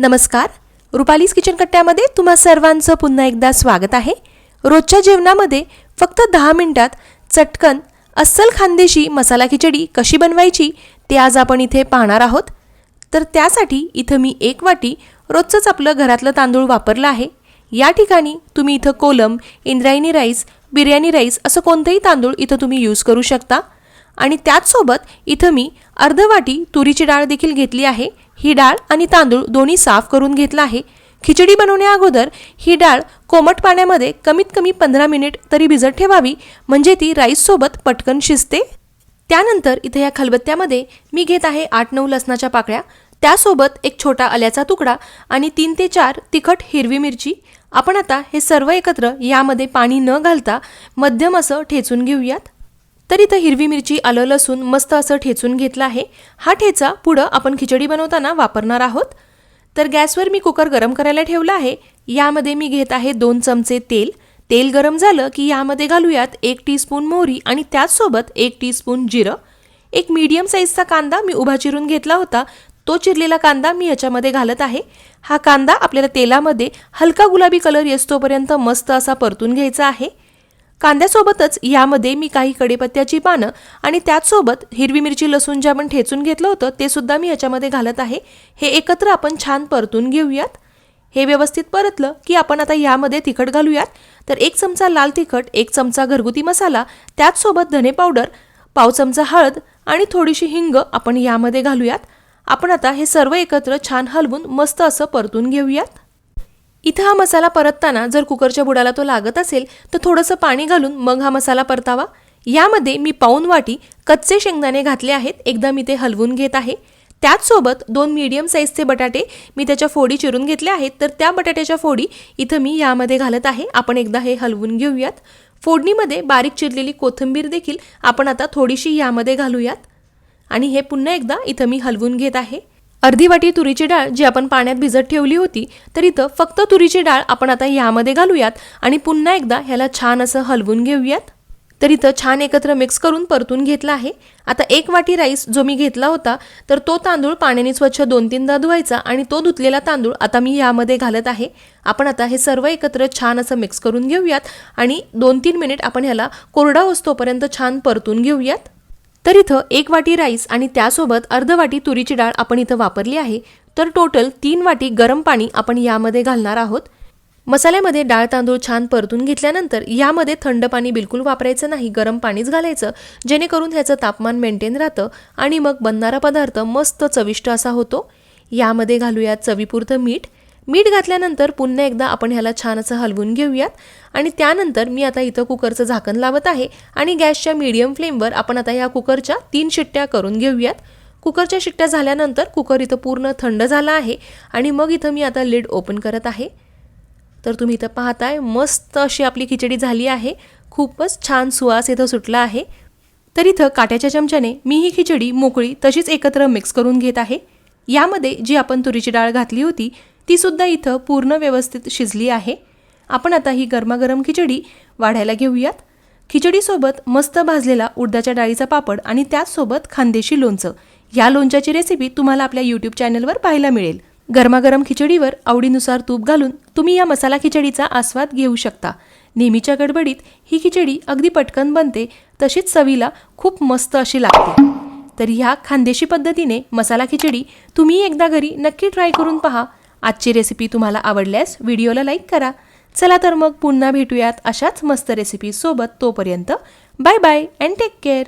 नमस्कार. रुपालीस किचन कट्ट्यामध्ये तुम्हा सर्वांचं पुन्हा एकदा स्वागत आहे. रोजच्या जेवणामध्ये फक्त दहा मिनिटात चटकन अस्सल खानदेशी मसाला खिचडी कशी बनवायची ते आज आपण इथे पाहणार आहोत. तर त्यासाठी इथं मी एक वाटी रोजचंच आपलं घरातलं तांदूळ वापरलं आहे. या ठिकाणी तुम्ही इथं कोलम इंद्रायणी राईस बिर्याणी राईस असं कोणतंही तांदूळ इथं तुम्ही यूज करू शकता. आणि त्याचसोबत इथं मी अर्ध वाटी तुरीची डाळ देखील घेतली आहे. ही डाळ आणि तांदूळ दोन्ही साफ करून घेतला आहे. खिचडी बनवण्या अगोदर ही डाळ कोमट पाण्यामध्ये कमीत कमी पंधरा मिनिट तरी भिजत ठेवावी म्हणजे ती राईससोबत पटकन शिजते. त्यानंतर इथे या खलबत्त्यामध्ये मी घेत आहे आठ नऊ लसणाच्या पाकळ्या. त्यासोबत एक छोटा आल्याचा तुकडा आणि तीन ते चार तिखट हिरवी मिरची. आपण आता हे सर्व एकत्र यामध्ये पाणी न घालता मध्यम असं ठेचून घेऊयात. तर इथं हिरवी मिरची आलं लसूण मस्त असं ठेचून घेतलं आहे. हा ठेचा पुढं आपण खिचडी बनवताना वापरणार आहोत. तर गॅसवर मी कुकर गरम करायला ठेवला आहे. यामध्ये मी घेत आहे दोन चमचे तेल. तेल गरम झालं की यामध्ये घालूयात एक टीस्पून मोहरी आणि त्याचसोबत एक टीस्पून जिरं. एक मीडियम साईजचा कांदा मी उभा चिरून घेतला होता. तो चिरलेला कांदा मी याच्यामध्ये घालत आहे. हा कांदा आपल्याला तेलामध्ये हलका गुलाबी कलर येतोपर्यंत मस्त असा परतून घ्यायचा आहे. कांद्यासोबतच यामध्ये मी काही कडीपत्त्याची पानं आणि त्याचसोबत हिरवी मिरची लसूण जे आपण ठेचून घेतलं होतं ते सुद्धा मी याच्यामध्ये घालत आहे. हे एकत्र आपण छान परतून घेऊयात. हे व्यवस्थित परतलं की आपण आता यामध्ये तिखट घालूयात. तर एक चमचा लाल तिखट एक चमचा घरगुती मसाला त्याचसोबत धने पावडर पाव चमचा हळद आणि थोडीशी हिंग आपण यामध्ये घालूयात. आपण आता हे सर्व एकत्र छान हलवून मस्त असं परतून घेऊयात. इथं हा मसाला परतताना जर कुकरच्या बुडाला तो लागत असेल तर थोडंसं पाणी घालून मग हा मसाला परतावा. यामध्ये मी पाऊन वाटी कच्चे शेंगदाणे घातले आहेत. एकदा मी ते हलवून घेत आहे. त्याचसोबत दोन मीडियम साईजचे बटाटे मी त्याच्या फोडी चिरून घेतल्या आहेत. तर त्या बटाट्याच्या फोडी इथं मी यामध्ये घालत आहे. आपण एकदा हे हलवून घेऊयात. फोडणीमध्ये बारीक चिरलेली कोथिंबीर देखील आपण आता थोडीशी यामध्ये घालूयात. आणि हे पुन्हा एकदा इथं मी हलवून घेत आहे. अर्धी वाटी तुरीची डाळ जी आपण पाण्यात भिजत ठेवली होती तर इथं फक्त तुरीची डाळ आपण आता यामध्ये घालूयात आणि पुन्हा एकदा ह्याला छान असं हलवून घेऊयात. तर इथं छान एकत्र मिक्स करून परतून घेतला आहे. आता एक वाटी राईस जो मी घेतला होता तर तो तांदूळ पाण्याने स्वच्छ दोन तीनदा धुवायचा आणि तो धुतलेला तांदूळ आता मी यामध्ये घालत आहे. आपण आता हे सर्व एकत्र छान असं मिक्स करून घेऊयात आणि दोन तीन मिनिट आपण ह्याला कोरडा असतोपर्यंत छान परतून घेऊयात. तर इथं एक वाटी राईस आणि त्यासोबत अर्ध वाटी तुरीची डाळ आपण इथं वापरली आहे. तर टोटल तीन वाटी गरम पाणी आपण यामध्ये घालणार आहोत. मसाल्यामध्ये डाळ तांदूळ छान परतून घेतल्यानंतर यामध्ये थंड पाणी बिलकुल वापरायचं नाही गरम पाणीच घालायचं जेणेकरून ह्याचं तापमान मेंटेन राहतं आणि मग बनणारा पदार्थ मस्त चविष्ट असा होतो. यामध्ये घालूयात चवीपुरतं मीठ मीठ घातल्यानंतर पुन्हा एकदा आपण ह्याला छान असं हलवून घेऊयात. आणि त्यानंतर मी आता इथं कुकरचं झाकण लावत आहे आणि गॅसच्या मीडियम फ्लेमवर आपण आता या कुकरच्या तीन शिट्ट्या करून घेऊयात. कुकरच्या शिट्ट्या झाल्यानंतर कुकर इथं पूर्ण थंड झाला आहे आणि मग इथं मी आता लिड ओपन करत आहे. तर तुम्ही इथं पाहताय मस्त अशी आपली खिचडी झाली आहे. खूपच छान सुवास इथं सुटला आहे. तर इथं काट्याच्या चमच्याने मी ही खिचडी मोकळी तशीच एकत्र मिक्स करून घेत आहे. यामध्ये जी आपण तुरीची डाळ घातली होती तीसुद्धा इथं पूर्ण व्यवस्थित शिजली आहे. आपण आता ही गरमागरम खिचडी वाढायला घेऊयात. खिचडीसोबत मस्त भाजलेला उडदाच्या डाळीचा पापड आणि त्याचसोबत खानदेशी लोणचं. या लोणच्याची रेसिपी तुम्हाला आपल्या यूट्यूब चॅनलवर पाहायला मिळेल. गरमागरम खिचडीवर आवडीनुसार तूप घालून तुम्ही या मसाला खिचडीचा आस्वाद घेऊ शकता. नेहमीच्या गडबडीत ही खिचडी अगदी पटकन बनते तशीच चवीला खूप मस्त अशी लागते. तर ह्या खानदेशी पद्धतीने मसाला खिचडी तुम्ही एकदा घरी नक्की ट्राय करून पहा. आजची रेसिपी तुम्हाला आवडल्यास व्हिडिओला लाईक करा. चला तर मग पुन्हा भेटूयात अशाच मस्त रेसिपीसोबत तोपर्यंत bye bye and take care